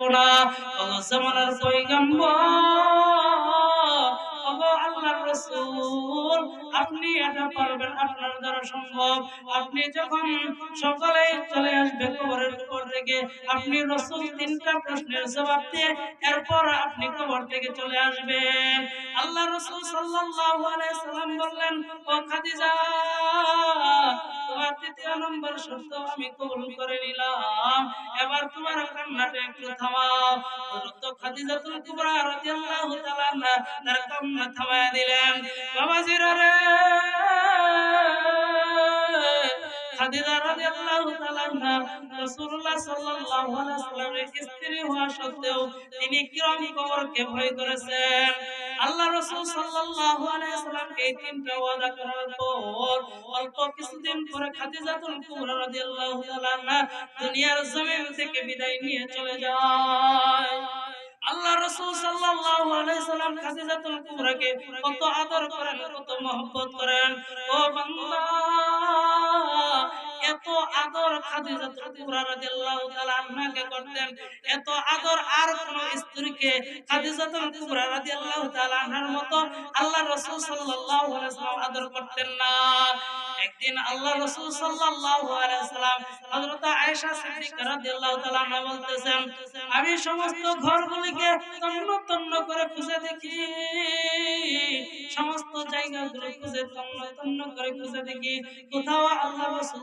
না আপনি এটা পারবেন, আপনার দ্বারা সম্ভব। আপনি যখন সকালে চলে আসবে কবরের উপর থেকে, আপনি রাসূল তিনটা প্রশ্নের জবাব দিয়ে এরপর আপনি কবর থেকে চলে আসবেন। আল্লাহ রাসূল সাল্লাল্লাহু আলাইহি সাল্লাম বললেন, ও খাদিজা তোমার তৃতীয় নম্বর শর্ত আমি কবুল করে নিলাম। এবার তোমার কান্নাটা একটু থামাও। হযরত খাদিজাতুল কুবরা রাদিয়াল্লাহু তাআলা তার কান্না থামায়া দিলেন। বাবাজিরা রে! খাদিজা রাদিয়াল্লাহু তাআলা রাসূলুল্লাহ সাল্লাল্লাহু আলাইহি ওয়াসাল্লামের স্ত্রী হওয়া সত্ত্বেও তিনি কিরম কবরকে ভয় করেছেন। আল্লাহ রাসূল সাল্লাল্লাহু আলাইহি ওয়াসাল্লামকে এই তিনটা ওয়াদা করার পর অল্প কিছুদিন পরে খাদিজাতুল কুবরা রাদিয়াল্লাহু তাআলা দুনিয়ার জমিন থেকে বিদায় নিয়ে চলে যায়। আল্লাহ রাসূল সাল্লাল্লাহু আলাইহি সাল্লাম খাদিজাতুল কুবরাকে কত আদর করেন, কত মহব্বত করেন। ও বান্দা! এত আদর খাদিজাতুল কুবরা রাদিয়াল্লাহু তাআলা আনহাকে করতেন, এত আদর আর কোন স্ত্রীকে খাদিজাতুল কুবরা রাদিয়াল্লাহু তাআলা আনহার মতো রাসূল সাল্লাল্লাহু আলাইহি সাল্লাম আদর করতেন না। একদিন আল্লাহ রাসূল সাল্লাল্লাহু আলাইহি সাল্লাম হযরত আয়েশা সিদ্দিকা রাদিয়াল্লাহু তাআলা বলতেছেন, আমি সমস্ত ঘরগুলিকে তন্ন তন্ন করে খুঁজে দেখি। সমস্ত জায়গাগুলো খুঁজে তন্ন তন্ন করে খুঁজে দেখি। কোথাও আল্লাহ রাসূল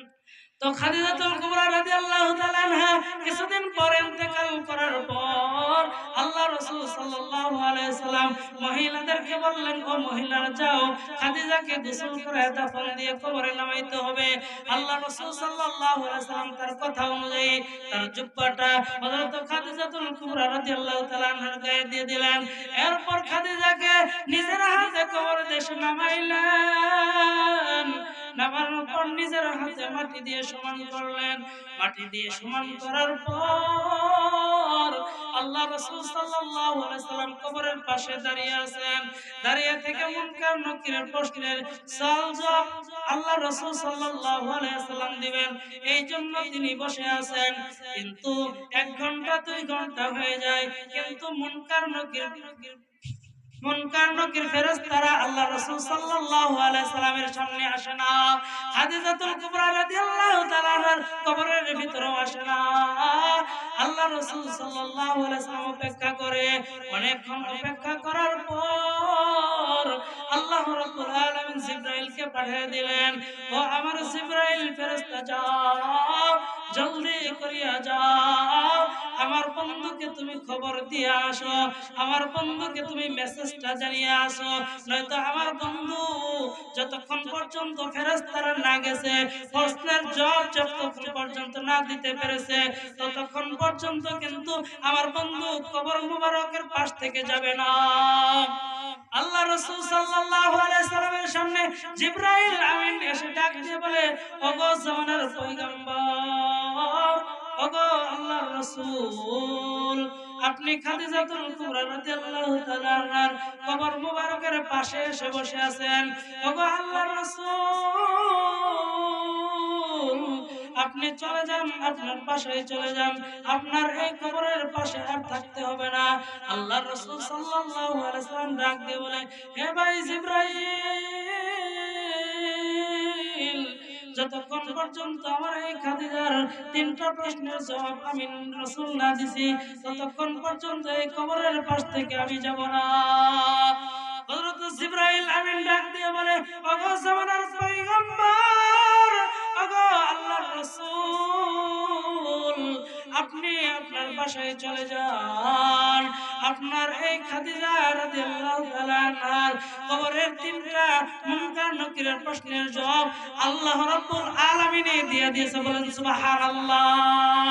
তো খাদিজাতুল কুবরা রাদিয়াল্লাহু তাআলা আনহা কিছুদিন পর ইন্তেকাল করার পর আল্লাহ রাসূল সাল্লাম মহিলাদেরকে বললেন, ও যাও। খাদিজাকে গোসল করে দিয়ে কবরে নামাইতে হবে। আল্লাহ রাসূল সাল্লাল্লাহু তার কথা অনুযায়ী তার জুব্বাটা হযরত খাদিজাতুল কুবরা রাদিয়াল্লাহু তাআলা গায়ে দিয়ে দিলেন। এরপর খাদিজাকে নিজের হাতে কবরে দেশে নামাইলেন। নামানোর পর নিজের হাতে মাটি দিয়ে সমান করলেন। মাটি দিয়ে সমান করার পর আল্লাহ রাসূল সাল্লাল্লাহু আলাইহি সাল্লাম কবরের পাশে দাঁড়িয়ে আছেন। দাঁড়িয়ে থেকে মুনকার নকিরের প্রশ্নের সওয়াল জবাব আল্লাহ রাসূল সাল্লাল্লাহু আলাইহি সাল্লাম দিবেন। এই জন্য তিনি বসে আছেন। কিন্তু এক ঘণ্টা, দুই ঘণ্টা হয়ে যায়, কিন্তু মুনকার নকির মুনকার নকির ফেরেশতারা আল্লাহ রাসূল সাল্লাল্লাহু আলাইহি সামনে আসে না। খাদিজাতুল কুবরা রাদিয়াল্লাহু তাআলা আনহার কবরের ভিতরেও আসে না। আল্লাহ রাসূল সাল্লাল্লাহু আলাইহি করে। অনেকক্ষণ অপেক্ষা করার পর আল্লাহ রাব্বুল আলামিন জিবরাইলকে পাঠিয়ে দিলেন, ও আমার জিবরাইল ফেরেশতা যাও, জলদি করিয়া যাও। আমার বন্ধুকে তুমি খবর দিয়ে আসো, আমার বন্ধুকে তুমি মেসেজটা জানিয়ে আসো। নয়তো আমার বন্ধু যতক্ষণ পর্যন্ত ফেরেশতারা না গেছে, প্রশ্নের জবাব যতক্ষণ পর্যন্ত না দিতে পেরেছে, ততক্ষণ পর্যন্ত কিন্তু আমার বন্ধু কবর মুবারকের পাশ থেকে যাবে না। আল্লাহ রাসূল সাল্লাল্লাহু আলাইহি সামনে জিবরাইল আমিন এসে ডাক বলে, ওগো জামানার পয়গম্বর ওগো আল্লাহর আপনি খাদিজাতুল রাদিয়াল্লাহু তাআলা কবর মুবারকের পাশে এসে বসে আছেন। ওগো আল্লাহর রাসূল। আপনি চলে যান, আপনার পাশে চলে যান। আপনার এই কবরের পাশে আর থাকতে হবে না। আল্লাহর রাসূল সাল্লাম ডাক দিয়ে বলে, হে ভাই জিবরাইল যতক্ষণ পর্যন্ত আমার এই খাদিজার তিনটা প্রশ্নের জবাব আমি রসুল না দিছি, ততক্ষণ পর্যন্ত এই কবরের পাশ থেকে আমি যাব না। আপনি আপনার বাসায় চলে যান। আপনার এই খাদিজা রাদিয়াল্লাহু তাআলা কবরের তিনটা মুনকার নকিরের প্রশ্নের জবাব আল্লাহ রাব্বুল আলামিন দিয়ে দিয়েছে। বলেন, সুবহানাল্লাহ।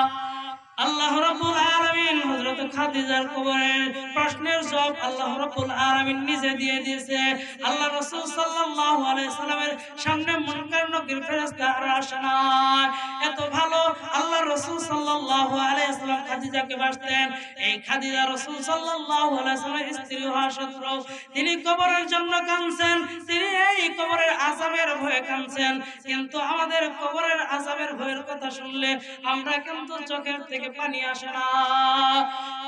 আল্লাহ রাব্বুল আলামিন হযরত খাদিজার কবরের প্রশ্নের জবাব আল্লাহ রাব্বুল আলামিন নিজে দিয়ে দিয়েছে। আল্লাহ রাসূল সাল্লাল্লাহু আলাইহি সাল্লামের সামনে মুনকার নকির ফেরেশতা আর আসে না এত ভালো কিন্তু আমাদের কবরের আযাবের ভয়ের কথা শুনলে আমরা কিন্তু চোখের থেকে পানি আসে না।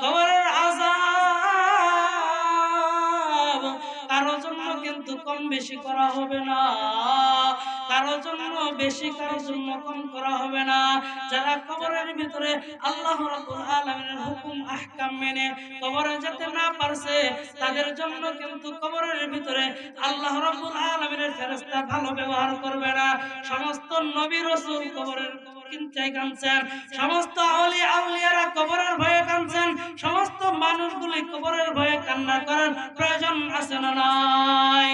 কবরের আযাব কারোর জন্য কিন্তু কম বেশি করা হবে না। বেশি কারোর জন্য কম করা হবে না। যারা কবরের ভিতরে আল্লাহ রাব্বুল আলামিনের হুকুম, আহকাম মেনে কবরে যেতে না পারছে, তাদের জন্য কিন্তু কবরের ভিতরে আল্লাহ রাব্বুল আলামিনের ফেরেশতা ভালো ব্যবহার করবে না। সমস্ত নবী রাসূল কবরের সমস্ত আউলি আউলিয়ারা কবরের ভয়ে কাঁদছেন, সমস্ত মানুষগুলি কবরের ভয়ে কান্না করার প্রয়োজন আছে না নাই?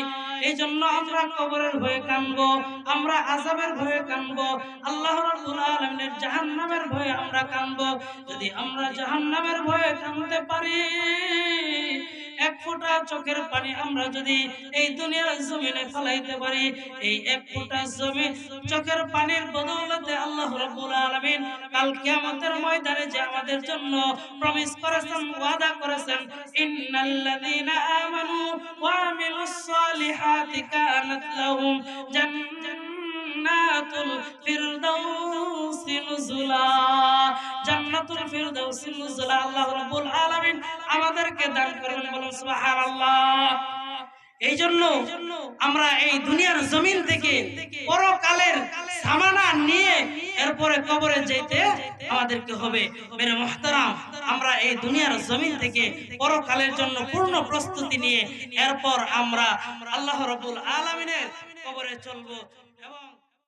এই জন্য আমরা কবরের ভয়ে কানবো, আমরা আজাবের ভয়ে কানবো, আল্লাহ রাব্বুল আলামিনের জাহান্নামের ভয়ে আমরা কানবো। যদি আমরা জাহান্নামের ভয়ে কানতে পারি ফোঁটা চোখের পানি আমরা যদি এই দুনিয়ার জমিনে ফলাইতে পারি, এই এক ফোঁটা জমি চোখের পানির বদৌলতে আল্লাহ রাব্বুল আলামিন কাল কিয়ামতের ময়দানে যে আমাদের জন্য প্রমিস করেছেন, ওয়াদা করেছেন, ইন্নাল্লাযীনা আমানু ওয়া আমিলুস সালিহাতি কানাত লাহুম জান্নাতুল ফিরদাউসি নুজুলা। জান্নাতুল ফিরদাউসি নুজুলা আল্লাহ রাব্বুল আলামিন আমাদেরকে দান করবেন বলুন সুবহানাল্লাহ। এই জন্য আমরা এই দুনিয়ার জমিন থেকে পরকালের সামানা নিয়ে এরপরে কবরে যেতে আমাদেরকে হবে। মেরে মহতারাম, আমরা এই দুনিয়ার জমিন থেকে পরকালের জন্য পূর্ণ প্রস্তুতি নিয়ে এরপর আমরা আল্লাহ রবুল আলমিনের কবরে চলবো। এবং